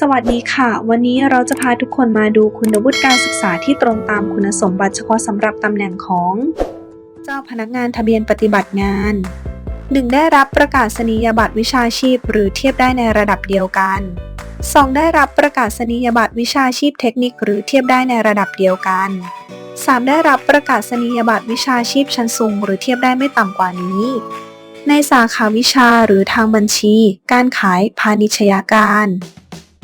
สวัสดีค่ะ วันนี้เราจะพาทุกคนมาดูคุณวุฒิการศึกษาที่ตรงตามคุณสมบัติเฉพาะสำหรับตำแหน่งของ เจ้าพนักงานทะเบียนปฏิบัติงาน 1. ได้รับประกาศนียบัตรวิชาชีพ หรือเทียบได้ในระดับเดียวกัน 2. ได้รับประกาศนียบัตรวิชาชีพเทคนิค หรือเทียบได้ในระดับเดียวกัน 3. ได้รับประกาศนียบัตรวิชาชีพชั้นสูง หรือเทียบได้ไม่ต่ำกว่านี้ ในสาขาวิชาหรือทางบัญชี การขายพาณิชยการ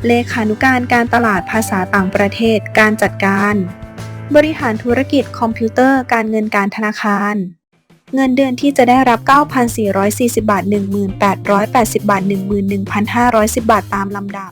เลขานุการการตลาดภาษาต่างประเทศการจัดการ บริหารธุรกิจคอมพิวเตอร์การเงินการธนาคาร เงินเดือนที่จะได้รับ 9,440 บาท 1880 บาท 11,510 บาทตามลำดับ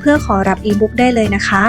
เพื่อขอรับอีบุ๊กได้เลยนะคะ